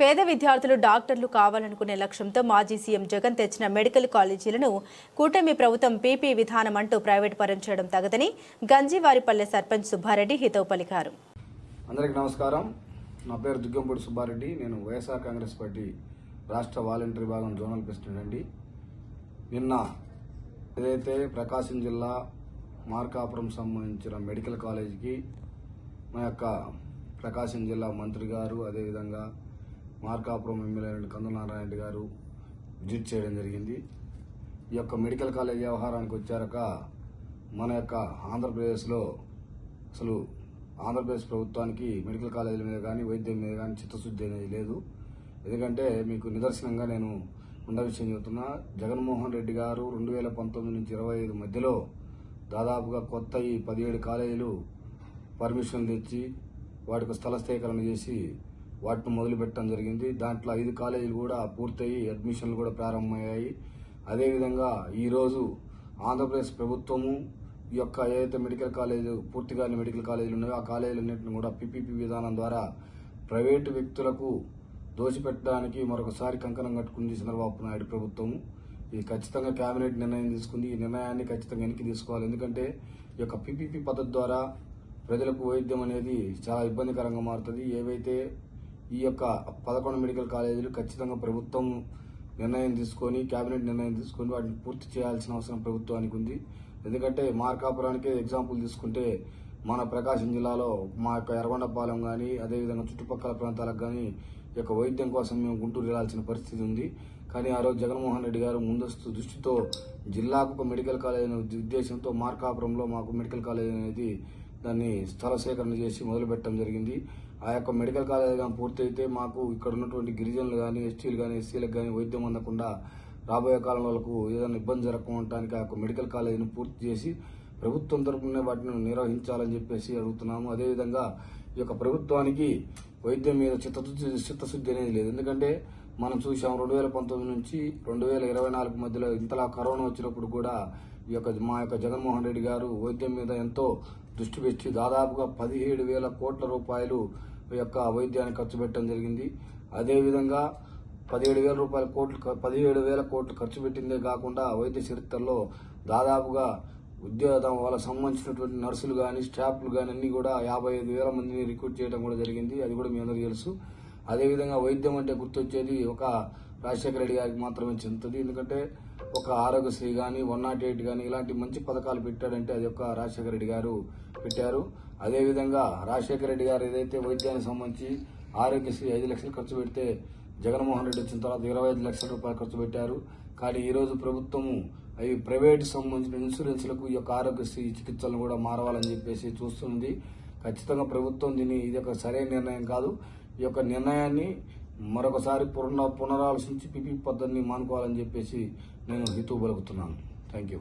పేద విద్యార్థులు డాక్టర్లు కావాలనుకునే లక్ష్యంతో మాజీ సీఎం జగన్ తెచ్చిన మెడికల్ కాలేజీలను కూటమి ప్రభుత్వం పీపీ విధానం అంటూ ప్రైవేట్ పరం చేయడం తగదని గంజివారిపల్లె సర్పంచ్ సుబ్బారెడ్డి హితవు పలికారు. అందరికీ నమస్కారం. నా పేరు దుగ్గంపూడి సుబ్బారెడ్డి. నేను వైఎస్ఆర్ కాంగ్రెస్ పార్టీ రాష్ట్ర వాలంటరీ విభాగం జోనల్ ప్రెసిడెంట్ అండి. నిన్న ఏదైతే ప్రకాశం జిల్లా మార్కాపురం సంబంధించిన మెడికల్ కాలేజీకి మా యొక్క ప్రకాశం జిల్లా మంత్రి గారు అదేవిధంగా మార్కాపురం ఎమ్మెల్యే కందనారాయణ గారు విజిట్ చేయడం జరిగింది. ఈ యొక్క మెడికల్ కాలేజ్ వ్యవహారానికి వచ్చాక మన యొక్క ఆంధ్రప్రదేశ్లో అసలు ఆంధ్రప్రదేశ్ ప్రభుత్వానికి మెడికల్ కాలేజీల మీద కానీ వైద్యం మీద కానీ చిత్తశుద్ధి అనేది లేదు. ఎందుకంటే మీకు నిదర్శనంగా నేను ఉన్న విషయం చెబుతున్నా జగన్మోహన్ రెడ్డి గారు రెండు వేల పంతొమ్మిది నుంచి ఇరవై ఐదు మధ్యలో దాదాపుగా కొత్త ఈ పదిహేడు కాలేజీలు పర్మిషన్ తెచ్చి వాటికి స్థల సేకరణ చేసి వాటిని మొదలు పెట్టడం జరిగింది. దాంట్లో ఐదు కాలేజీలు కూడా పూర్తయి అడ్మిషన్లు కూడా ప్రారంభమయ్యాయి. అదేవిధంగా ఈరోజు ఆంధ్రప్రదేశ్ ప్రభుత్వము ఈ యొక్క ఏదైతే మెడికల్ కాలేజీలు పూర్తిగా మెడికల్ కాలేజీలు ఉన్నాయో ఆ కాలేజీలన్నింటిని కూడా పీపీపీ విధానం ద్వారా ప్రైవేటు వ్యక్తులకు దోచిపెట్టడానికి మరొకసారి కంకణం కట్టుకుంది చంద్రబాబు నాయుడు ప్రభుత్వము. ఇది ఖచ్చితంగా కేబినెట్ నిర్ణయం తీసుకుంది. ఈ నిర్ణయాన్ని ఖచ్చితంగా వెనక్కి తీసుకోవాలి. ఎందుకంటే ఈ యొక్క పీపీపీ పద్ధతి ద్వారా ప్రజలకు వైద్యం అనేది చాలా ఇబ్బందికరంగా మారుతుంది. ఏవైతే ఈ యొక్క పదకొండు మెడికల్ కాలేజీలు ఖచ్చితంగా ప్రభుత్వం నిర్ణయం తీసుకొని కేబినెట్ నిర్ణయం తీసుకొని వాటిని పూర్తి చేయాల్సిన అవసరం ప్రభుత్వానికి ఉంది. ఎందుకంటే మార్కాపురానికే ఎగ్జాంపుల్ తీసుకుంటే మన ప్రకాశం జిల్లాలో మా యొక్క ఎర్రగొండపాలెం కానీ అదేవిధంగా చుట్టుపక్కల ప్రాంతాలకు కానీ ఈ యొక్క వైద్యం కోసం మేము గుంటూరు వెళ్ళాల్సిన పరిస్థితి ఉంది. కానీ ఆ రోజు జగన్మోహన్ రెడ్డి గారు ముందస్తు దృష్టితో జిల్లాకు ఒక మెడికల్ కాలేజ్ అనే ఉద్దేశంతో మార్కాపురంలో మాకు మెడికల్ కాలేజ్ అనేది దాన్ని స్థల సేకరణ చేసి మొదలుపెట్టడం జరిగింది. ఆ యొక్క మెడికల్ కాలేజ్ కానీ పూర్తయితే మాకు ఇక్కడ ఉన్నటువంటి గిరిజనులు కానీ ఎస్టీలు కానీ ఎస్సీలకు కానీ వైద్యం అందకుండా రాబోయే కాలంలో వాళ్ళకు ఏదైనా ఇబ్బంది జరగకుండటానికి ఆ యొక్క మెడికల్ కాలేజీని పూర్తి చేసి ప్రభుత్వం తరపునే వాటిని నిర్వహించాలని చెప్పేసి అడుగుతున్నాము. అదేవిధంగా ఈ యొక్క ప్రభుత్వానికి వైద్యం మీద చిత్తశుద్ధి చిత్తశుద్ధి అనేది లేదు. ఎందుకంటే మనం చూసాం రెండు వేల పంతొమ్మిది నుంచి రెండు వేల ఇరవై నాలుగు మధ్యలో ఇంతలా కరోనా వచ్చినప్పుడు కూడా ఈ యొక్క మా యొక్క జగన్మోహన్ రెడ్డి గారు వైద్యం మీద ఎంతో దృష్టి పెట్టి దాదాపుగా పదిహేడు వేల కోట్ల రూపాయలు యొక్క వైద్యాన్ని ఖర్చు పెట్టడం జరిగింది. అదేవిధంగా పదిహేడు వేల రూపాయల కోట్లు పదిహేడు వేల కోట్లు ఖర్చు పెట్టిందే కాకుండా వైద్య చరిత్రలో దాదాపుగా ఉద్యోగం వాళ్ళకి సంబంధించినటువంటి నర్సులు కానీ స్టాఫ్లు కానీ అన్నీ కూడా యాభై ఐదు వేల మందిని రిక్రూట్ చేయడం కూడా జరిగింది. అది కూడా మీ అందరికీ తెలుసు. అదేవిధంగా వైద్యం అంటే గుర్తొచ్చేది ఒక రాజశేఖర రెడ్డి గారికి మాత్రమే చెందుతుంది. ఎందుకంటే ఒక ఆరోగ్యశ్రీ కానీ వన్ నాట్ ఎయిట్ కానీ ఇలాంటి మంచి పథకాలు పెట్టాడంటే అది ఒక రాజశేఖర రెడ్డి గారు పెట్టారు. అదేవిధంగా రాజశేఖర రెడ్డి గారు ఏదైతే వైద్యానికి సంబంధించి ఆరోగ్యశ్రీ ఐదు లక్షలు ఖర్చు పెడితే జగన్మోహన్ రెడ్డి వచ్చిన తర్వాత ఇరవై ఐదు లక్షల రూపాయలు ఖర్చు పెట్టారు. కానీ ఈరోజు ప్రభుత్వము అవి ప్రైవేట్ సంబంధించిన ఇన్సూరెన్స్లకు ఈ యొక్క ఆరోగ్యశ్రీ చికిత్సలను కూడా మారవాలని చెప్పేసి చూస్తుంది. ఖచ్చితంగా ప్రభుత్వం దీన్ని ఇది ఒక సరైన నిర్ణయం కాదు. ఈ యొక్క నిర్ణయాన్ని మరొకసారి పునర పునరాలోచించి పిపి పద్ధతిని మానుకోవాలని చెప్పేసి నేను హితూ పలుకుతున్నాను. Thank you